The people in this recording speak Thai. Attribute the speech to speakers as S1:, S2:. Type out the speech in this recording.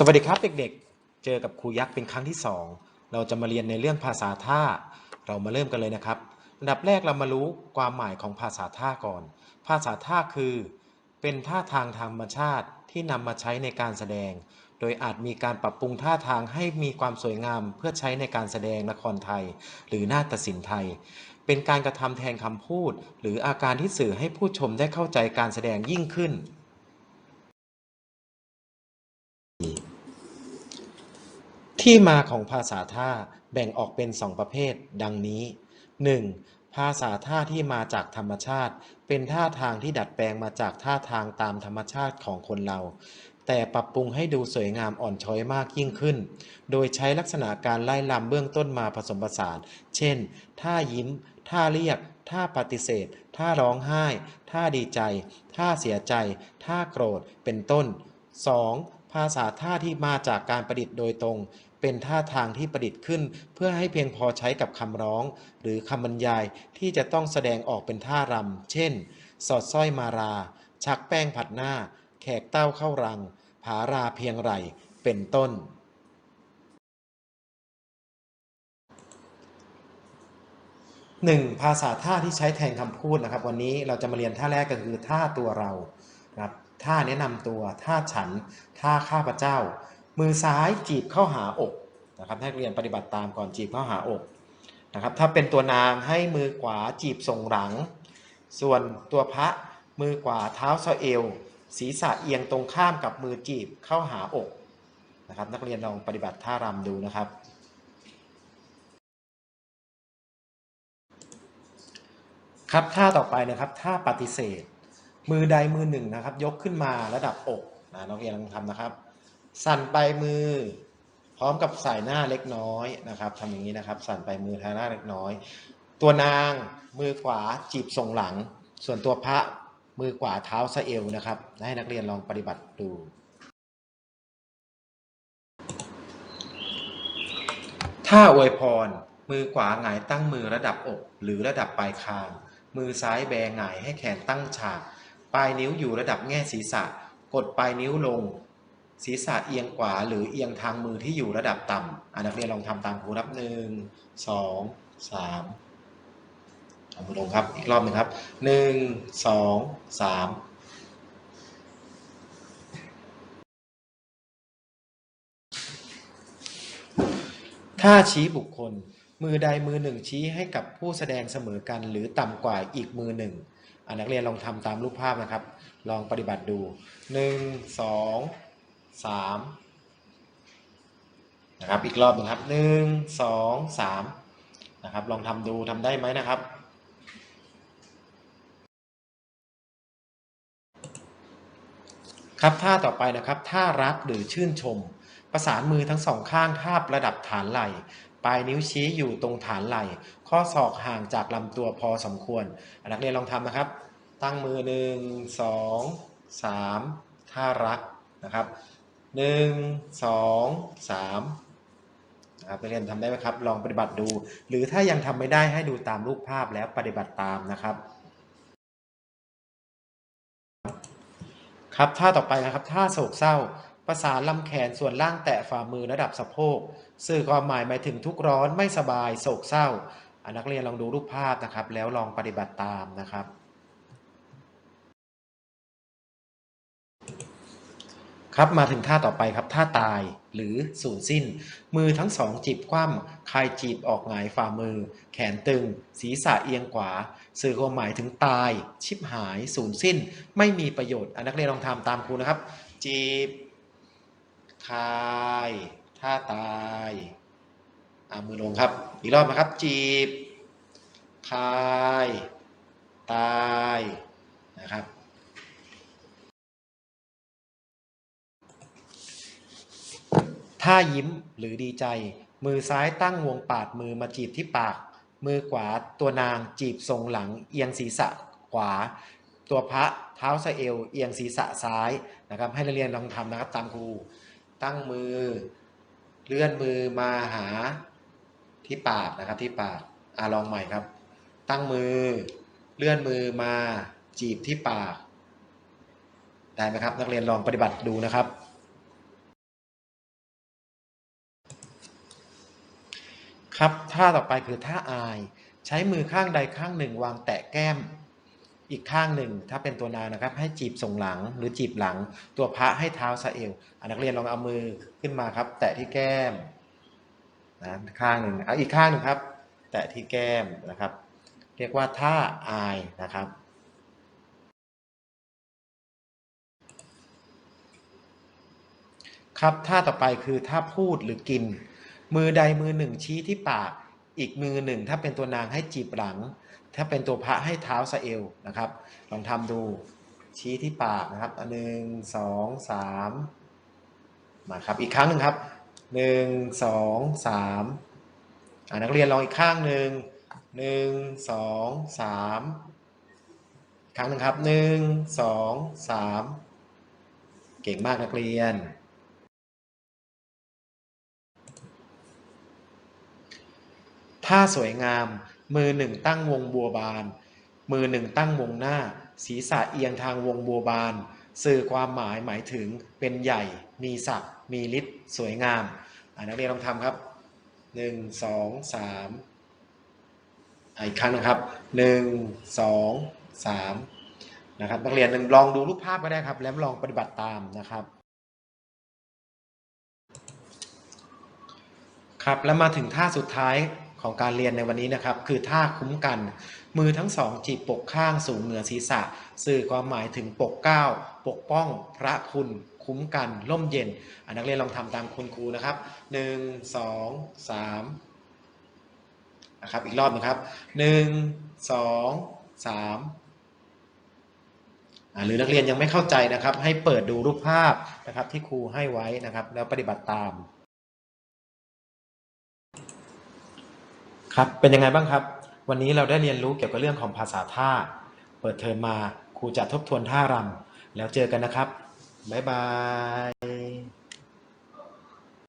S1: สวัสดีครับเด็กๆ เจอกับครูยักษ์เป็นครั้งที่ 2 เราจะมาเรียนในเรื่องภาษาท่า เรามาเริ่มกันเลยนะครับอันดับแรกเรามารู้ความหมายของภาษาท่าก่อน ภาษาท่าคือ เป็นท่าทางธรรมชาติที่นำมาใช้ในการแสดง โดยอาจมีการปรับปรุงท่าทางให้มีความสวยงามเพื่อใช้ในการแสดงละครไทย หรือนาฏศิลป์ไทย เป็นการกระทำแทนคำพูด หรืออาการที่สื่อให้ผู้ชมได้เข้าใจการแสดงยิ่งขึ้น ที่มาของภาษาท่าแบ่งออกเป็น2ประเภท ดังนี้ 1. ภาษาท่าที่มาจากธรรมชาติ เป็นท่าทางที่ดัดแปลงมาจากท่าทางตามธรรมชาติของคนเรา แต่ปรับปรุงให้ดูสวยงามอ่อนช้อยมากยิ่งขึ้น โดยใช้ลักษณะการไล่ลำเบื้องต้นมาผสมผสาน เช่น ท่ายิ้ม ท่าเรียก ท่าปฏิเสธ ท่าร้องไห้ ท่าดีใจ ท่าเสียใจ ท่าโกรธ เป็นต้น 2. ภาษาท่าที่มาจากการประดิษฐ์โดยตรง เป็นท่าทางที่ประดิษฐ์ขึ้น เพื่อให้เพียงพอใช้กับคำร้อง หรือคำบรรยายที่จะต้องแสดงออกเป็นท่ารำ เช่น สอดสร้อยมารา ชักแป้งผัดหน้า แขกเต้าเข้ารัง ผาราเพียงไรเป็นต้นหนึ่งภาษาท่าที่ใช้แทนคำพูดนะครับ วันนี้เราจะมาเรียนท่าแรกก็คือท่าตัวเราครับท่าแนะนำตัว ท่าฉัน ท่าข้าพเจ้า มือซ้ายจีบเข้าหาอกนะครับนักเรียนปฏิบัติตามก่อนจีบเข้าหาอกนะครับถ้าเป็นตัวนางให้มือขวาจีบส่งหลัง ส่วนตัวพระมือขวาเท้าสะเอว ศีรษะเอียงตรงข้ามกับมือจีบเข้าหาอกนะครับนักเรียนลองปฏิบัติท่ารำดูนะครับ ครับท่าต่อไปนะครับท่าปฏิเสธ มือใดมือหนึ่งนะครับ ยกขึ้นมาระดับอกนะนักเรียนลองทำนะครับ สั่นไปมือ พร้อมกับใส่หน้าเล็กน้อยนะครับทำอย่างนี้นะครับ สั่นไปมือทางหน้าเล็กน้อย ตัวนางมือขวาจีบส่งหลัง ส่วนตัวพระมือขวาเท้าสะเอวนะครับให้นักเรียนลองปฏิบัติดูถ้าอวยพร มือขวาหงายตั้งมือระดับอก หรือระดับปลายคาง มือซ้ายแบงหงายให้แขนตั้งฉาก ปลายนิ้วอยู่ระดับแง่ศีรษะ กดปลายนิ้วลง ศีรษะเอียงขวาหรือเอียงทางมือที่อยู่ระดับต่ำอะนักเรียนลองทำตามครูนับหนึ่งสองสามเอามือลงครับ อีกรอบหนึ่งครับหนึ่งสองสามถ้าชี้บุคคล มือใดมือหนึ่งชี้ให้กับผู้แสดงเสมอกันหรือต่ำกว่าอีกมือหนึ่งอนักเรียนลองทำตามรูปภาพนะครับ ลองปฏิบัติดูหนึ่งสอง สามนะครับอีกรอบหนึ่งครับหนึ่งสองสามนะครับลองทำดูทำได้ไหมนะครับครับท่าต่อไปนะครับท่ารักหรือชื่นชม ประสานมือทั้งสองข้างทาบระดับฐานไหล่ปลายนิ้วชี้อยู่ตรงฐานไหล่ ข้อศอกห่างจากลำตัวพอสมควร นักเรียนลองทำนะครับ ตั้งมือหนึ่งสองสามท่ารักนะครับ หนึ่งสองสามนะครับนักเรียนทำได้ไหมครับ ลองปฏิบัติดู หรือถ้ายังทำไม่ได้ให้ดูตามรูปภาพแล้วปฏิบัติตามนะครับ ครับท่าต่อไปนะครับท่าโศกเศร้า ประสานลำแขนส่วนล่างแตะฝ่ามือระดับสะโพกสื่อความหมายหมายถึงทุกข์ร้อนไม่สบายโศกเศร้าอนักเรียนลองดูรูปภาพนะครับ แล้วลองปฏิบัติตามนะครับ ครับมาถึงท่าต่อไปครับท่าตายหรือสูญสิ้น มือทั้งสองจีบคว่ำคายจีบออกหงายฝ่ามือ แขนตึง ศีรษะเอียงขวา สื่อความหมายถึงตาย ชิบหายสูญสิ้น ไม่มีประโยชน์อนักเรียนลองทำตามครูนะครับ จีบคายท่าตายอามือลงครับ อีกรอบนะครับ จีบคาย ตายนะครับ ท่ายิ้มหรือดีใจ มือซ้ายตั้งวงปาดมือมาจีบที่ปาก มือขวาตัวนางจีบทรงหลังเอียงศีรษะขวา ตัวพระเท้าสะเอวเอียงศีรษะซ้ายนะครับให้นักเรียนลองทำนะครับตามครูตั้งมือเลื่อนมือมาหาที่ปากนะครับที่ปากอ่าลองใหม่ครับ ตั้งมือเลื่อนมือมาจีบที่ปาก ได้ไหมครับ นักเรียนลองปฏิบัติดูนะครับ ครับท่าต่อไปคือท่าอาย ใช้มือข้างใดข้างหนึ่ง วางแตะแก้ม อีกข้างหนึ่ง ถ้าเป็นตัวนางนะครับ ให้จีบส่งหลังหรือจีบหลัง ตัวพระให้เท้าสะเอวอนักเรียนลองเอามือขึ้นมาครับ แตะที่แก้มนะข้างหนึ่งเอาอีกข้างหนึ่งครับ แตะที่แก้มนะครับ เรียกว่าท่าอายนะครับครับท่าต่อไปคือท่าพูดหรือกิน มือใดมือหนึ่งชี้ที่ปาก อีกมือหนึ่ง ถ้าเป็นตัวนางให้จีบหลัง ถ้าเป็นตัวพระให้เท้าสะเอวนะครับ ลองทำดูชี้ที่ปากนะครับหนึ่งสองสามมาครับ อีกครั้งหนึ่งครับหนึ่งสองสามนักเรียนลองอีกข้างหนึ่งหนึ่งสองสามครั้งหนึ่งครับหนึ่งสองสามเก่งมากนักเรียน ท่าสวยงาม มือหนึ่งตั้งวงบัวบาน มือหนึ่งตั้งวงหน้า ศีรษะเอียงทางวงบัวบาน สื่อความหมายหมายถึงเป็นใหญ่ มีศักดิ์มีฤทธิ์สวยงามอ่านักเรียนลองทำครับหนึ่งสองสามอีกครั้งนะครับหนึ่งสองสามนะครับนักเรียนลองดูรูปภาพก็ได้ครับ แล้วลองปฏิบัติตามนะครับ ครับแล้วมาถึงท่าสุดท้าย ของการเรียนในวันนี้นะครับ คือท่าคุ้มกัน มือทั้งสองจีบปกข้างสูงเหนือศีรษะ สื่อความหมายถึงปกเก้าปกป้อง พระคุณคุ้มกันร่มเย็นอนักเรียนลองทำตามคุณครูนะครับหนึ่งสองสามนะครับอีกรอบนึงครับหนึ่งสองสามหรือนักเรียนยังไม่เข้าใจนะครับ ให้เปิดดูรูปภาพนะครับที่ครูให้ไว้นะครับ แล้วปฏิบัติตาม ครับเป็นยังไงบ้างครับ วันนี้เราได้เรียนรู้เกี่ยวกับเรื่องของภาษาท่า เปิดเทอมมาครูจะทบทวนท่ารำแล้วเจอกันนะครับ บ๊ายบาย